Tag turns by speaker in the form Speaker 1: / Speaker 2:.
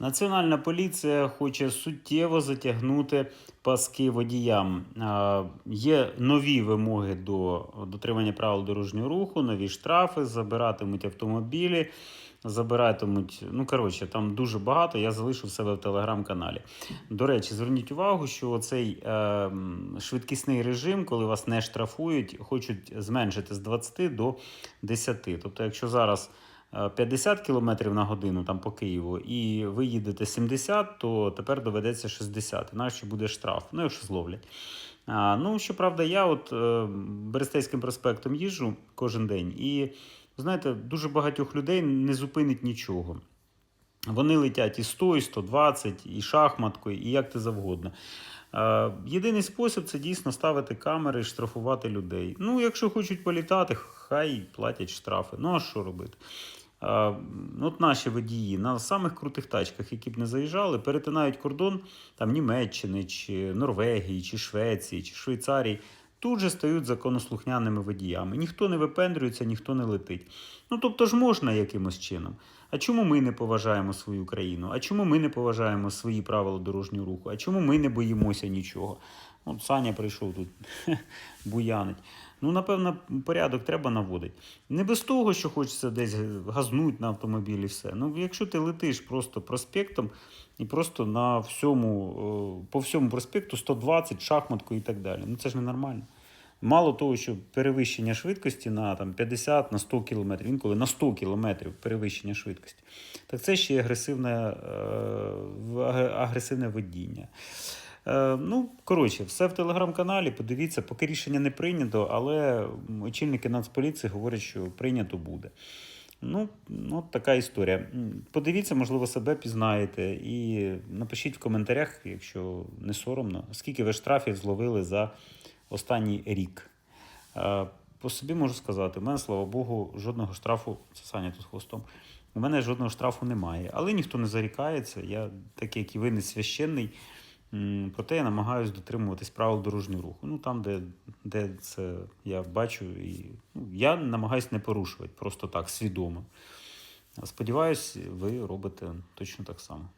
Speaker 1: Національна поліція хоче суттєво затягнути паски водіям. Є нові вимоги до дотримання правил дорожнього руху, нові штрафи, забиратимуть автомобілі, забиратимуть. Ну, коротше, там дуже багато. Я залишу в себе в телеграм-каналі. До речі, зверніть увагу, що цей е, швидкісний режим, коли вас не штрафують, хочуть зменшити з 20 до 10. Тобто, якщо зараз 50 км на годину там по Києву, і ви їдете 70, то тепер доведеться 60, іначе буде штраф, ну якщо зловлять. А, ну, щоправда, я от е, Берестейським проспектом їжджу кожен день, і знаєте, дуже багатьох людей не зупинить нічого. Вони летять і 100, і 120, і шахматкою, і як ти завгодно. Е, Єдиний спосіб це дійсно ставити камери і штрафувати людей. Ну, якщо хочуть політати, хай платять штрафи. Ну а що робити? Е, От наші водії на самих крутих тачках, які б не заїжджали, перетинають кордон там Німеччини, чи Норвегії, чи Швеції, чи Швейцарії. Тут же стають законослухняними водіями. Ніхто не випендрюється, ніхто не летить. Ну тобто ж можна якимось чином. А чому ми не поважаємо свою країну? А чому ми не поважаємо свої правила дорожнього руху? А чому ми не боїмося нічого? От Саня прийшов тут буянить. Ну, напевно, порядок треба наводити. Не без того, що хочеться десь газнуть на автомобілі, все. Ну, якщо ти летиш просто проспектом і просто на всьому, е, по всьому проспекту 120, шахматку і так далі. Ну це ж ненормально. Мало того, що перевищення швидкості на там, 50 на 100 км, інколи на 100 км перевищення швидкості, так це ще й агресивне, е, агресивне водіння. Е, ну, коротше, все в телеграм-каналі. Подивіться, поки рішення не прийнято, але очільники Нацполіції говорять, що прийнято буде. Ну, от така історія. Подивіться, можливо, себе пізнаєте, і напишіть в коментарях, якщо не соромно, скільки ви штрафів зловили за останній рік. Е, По собі можу сказати, у мене, слава Богу, жодного штрафу, це Саня тут хвостом, у мене жодного штрафу немає. Але ніхто не зарікається. Я такий, як і ви, не священний. Проте я намагаюся дотримуватись правил дорожнього руху. Ну там, де, де це я бачу, і ну, я намагаюся не порушувати просто так, свідомо. Сподіваюсь, ви робите точно так само.